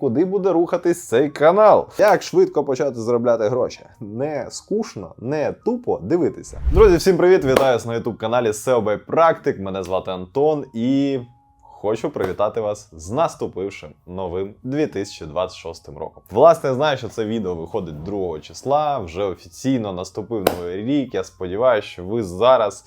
Куди буде рухатись цей канал? Як швидко почати заробляти гроші? Не скучно, не тупо дивитися. Друзі, всім привіт! Вітаю на youtube каналі SEO by Practic. Мене звати Антон і хочу привітати вас з наступившим новим 2026 роком. Власне, знаю, що це відео виходить 2 числа. Вже офіційно наступив новий рік. Я сподіваюся, що ви зараз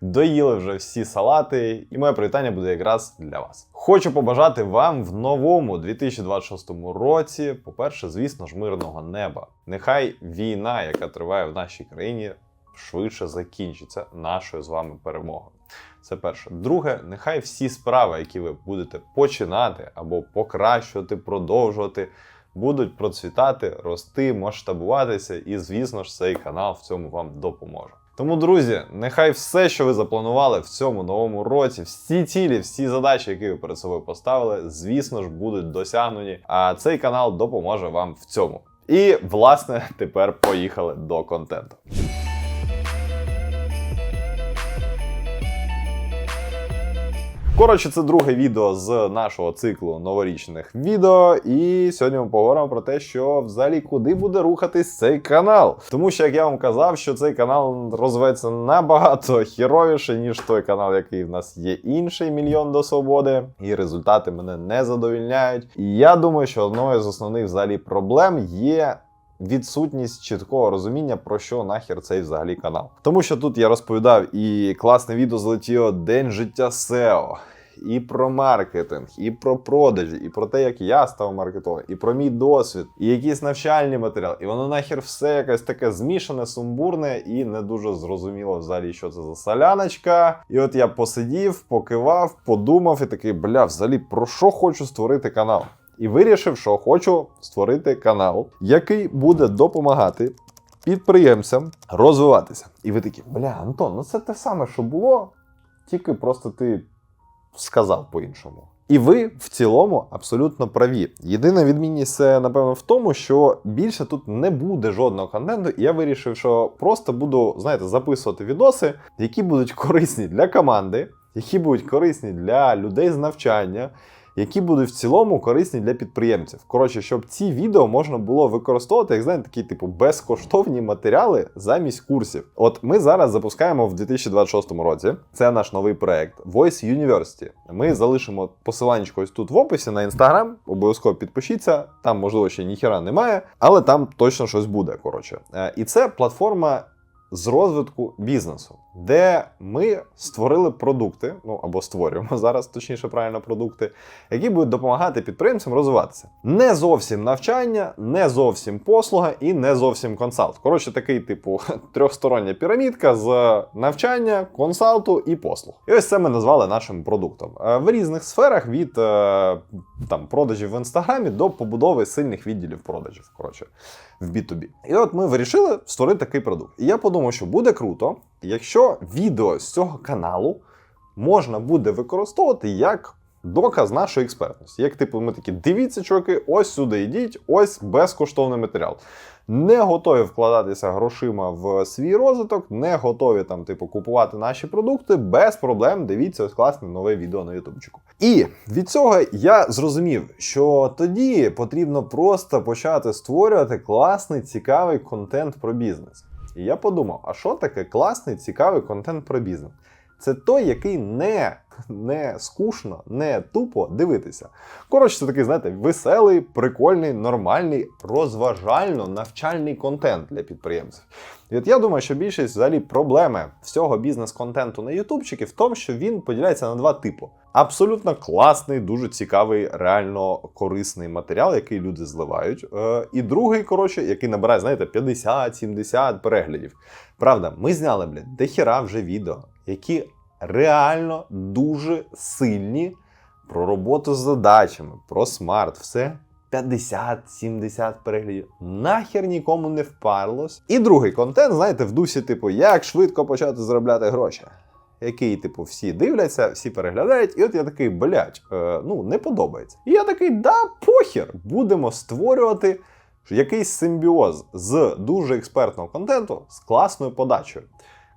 доїли вже всі салати, і моє привітання буде якраз для вас. Хочу побажати вам в новому 2026 році, по-перше, звісно ж, мирного неба. Нехай війна, яка триває в нашій країні, швидше закінчиться нашою з вами перемогою. Це перше. Друге, нехай всі справи, які ви будете починати або покращувати, продовжувати, будуть процвітати, рости, масштабуватися, і, звісно ж, цей канал в цьому вам допоможе. Тому, друзі, нехай все, що ви запланували в цьому новому році, всі цілі, всі задачі, які ви перед собою поставили, звісно ж, будуть досягнені. А цей канал допоможе вам в цьому. І, власне, тепер поїхали до контенту. Коротше, це друге відео з нашого циклу новорічних відео. І сьогодні ми поговоримо про те, що взагалі куди буде рухатись цей канал. Тому що, як я вам казав, що цей канал розвивається набагато хіровіше, ніж той канал, який в нас є інший мільйон до свободи. І результати мене не задовільняють. І я думаю, що одною з основних взагалі проблем є відсутність чіткого розуміння, про що нахер цей взагалі канал. Тому що тут я розповідав і класне відео злетіло День життя SEO. І про маркетинг, і про продажі, і про те, як я став маркетологом, і про мій досвід, і якісь навчальні матеріали. І воно нахер все якесь таке змішане, сумбурне і не дуже зрозуміло взагалі, що це за соляночка. І от я посидів, покивав, подумав і такий, бля, взагалі про що хочу створити канал? І вирішив, що хочу створити канал, який буде допомагати підприємцям розвиватися. І ви такі, бля, Антон, ну це те саме, що було, тільки просто ти сказав по-іншому. І ви в цілому абсолютно праві. Єдина відмінність напевно, в тому, що більше тут не буде жодного контенту, і я вирішив, що просто буду, знаєте, записувати відоси, які будуть корисні для команди, які будуть корисні для людей з навчання які будуть в цілому корисні для підприємців. Коротше, щоб ці відео можна було використовувати, як знаєте, такі типу безкоштовні матеріали замість курсів. От ми зараз запускаємо в 2026 році. Це наш новий проект Voice University. Ми залишимо посилання ось тут в описі на інстаграм. Обов'язково підпишіться. Там, можливо, ще ніхіра немає, але там точно щось буде. Коротше, Е, і це платформа з розвитку бізнесу, де ми створили продукти, ну або створюємо зараз, точніше, правильно, продукти, які будуть допомагати підприємцям розвиватися. Не зовсім навчання, не зовсім послуга і не зовсім консалт. Коротше, такий, типу, трьохстороння пірамідка з навчання, консалту і послуг. І ось це ми назвали нашим продуктом. Е, В різних сферах від е, там продажів в інстаграмі до побудови сильних відділів продажів. Коротше, в B2B. І от ми вирішили створити такий продукт. І я подумав, що буде круто, якщо відео з цього каналу можна буде використовувати як доказ нашої експертності. Як типу, ми такі, дивіться, чуваки, ось сюди йдіть, ось безкоштовний матеріал. Не готові вкладатися грошима в свій розвиток, не готові там, типу, купувати наші продукти без проблем. Дивіться ось класне нове відео на ютубчику. І від цього я зрозумів, що тоді потрібно просто почати створювати класний цікавий контент про бізнес. І я подумав: а що таке класний цікавий контент про бізнес? Це той, який не, не скучно, не тупо дивитися. Коротше, це такий, знаєте, веселий, прикольний, нормальний, розважально-навчальний контент для підприємців. І от я думаю, що більшість взагалі проблеми всього бізнес-контенту на ютубчики в тому, що він поділяється на два типи. Абсолютно класний, дуже цікавий, реально корисний матеріал, який люди зливають. Е, і другий, коротше, який набирає, знаєте, 50-70 переглядів. Правда, ми зняли, блядь, дохіра вже відео, які реально дуже сильні про роботу з задачами, про смарт, все. 50-70 переглядів. Нахер нікому не впарлось. І другий контент, знаєте, в дусі, типу, як швидко почати заробляти гроші. Який, типу, всі дивляться, всі переглядають, і от я такий, блядь, е, ну не подобається. І я такий, да, похер, будемо створювати якийсь симбіоз з дуже експертного контенту з класною подачею.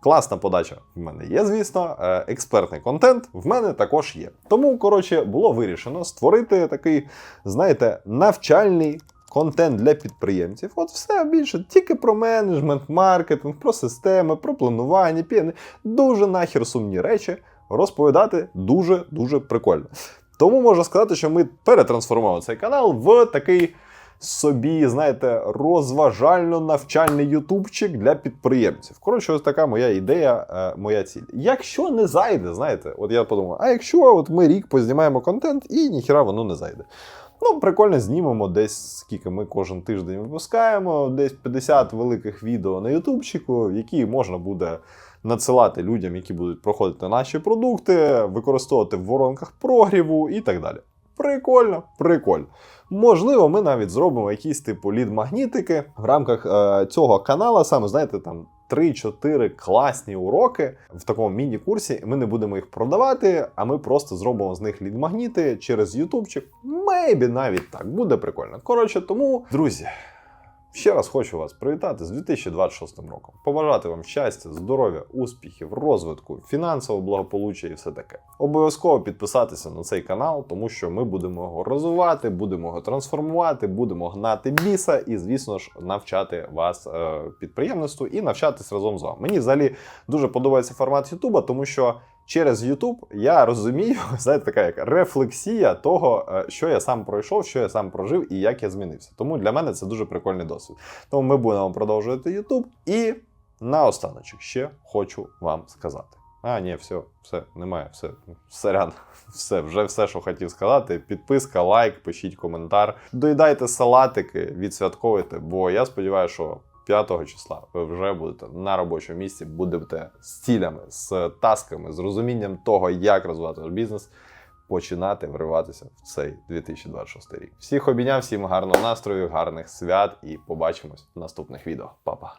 Класна подача в мене є, звісно. е, Експертний контент в мене також є. Тому, коротше, було вирішено створити такий, знаєте, навчальний контент для підприємців. От все більше тільки про менеджмент, маркетинг, про системи, про планування, піни. Дуже нахер сумні речі розповідати дуже дуже прикольно. Тому можна сказати, що ми перетрансформували цей канал в такий собі, знаєте, розважально-навчальний ютубчик для підприємців. Коротше, ось така моя ідея, е, моя ціль. Якщо не зайде, знаєте, от я подумав, а якщо от ми рік познімаємо контент і ніхіра воно не зайде. Ну, прикольно, знімемо десь скільки ми кожен тиждень випускаємо, десь 50 великих відео на ютубчику, які можна буде надсилати людям, які будуть проходити наші продукти, використовувати в воронках прогріву і так далі. Прикольно, прикольно. Можливо, ми навіть зробимо якісь типу лід-магнітики в рамках е, цього канала. саме знаєте, там 3-4 класні уроки в такому міні-курсі. Ми не будемо їх продавати, а ми просто зробимо з них лід-магніти через ютубчик. Мейбі навіть так буде прикольно. Коротше, тому, друзі. Ще раз хочу вас привітати з 2026 роком. Побажати вам щастя, здоров'я, успіхів, розвитку, фінансового благополуччя і все таке. Обов'язково підписатися на цей канал, тому що ми будемо його розвивати, будемо його трансформувати, будемо гнати біса і, звісно ж, навчати вас е, підприємництву і навчатись разом з вами. Мені взагалі дуже подобається формат Ютуба, тому що. Через YouTube я розумію, знаєте, така як рефлексія того, е, що я сам пройшов, що я сам прожив і як я змінився. Тому для мене це дуже прикольний досвід. Тому ми будемо продовжувати YouTube. І наостаночок ще хочу вам сказати. А, ні, все, все, немає, все, сорян, все, вже все, що хотів сказати. Підписка, лайк, пишіть коментар. Доїдайте салатики, відсвятковуйте, бо я сподіваюся, що 5 числа ви вже будете на робочому місці, будете з цілями, з тасками, з розумінням того, як розвивати ваш бізнес, починати вриватися в цей 2026 рік. Всіх обійняв, всім гарного настрою, гарних свят і побачимось в наступних відео. Па-па!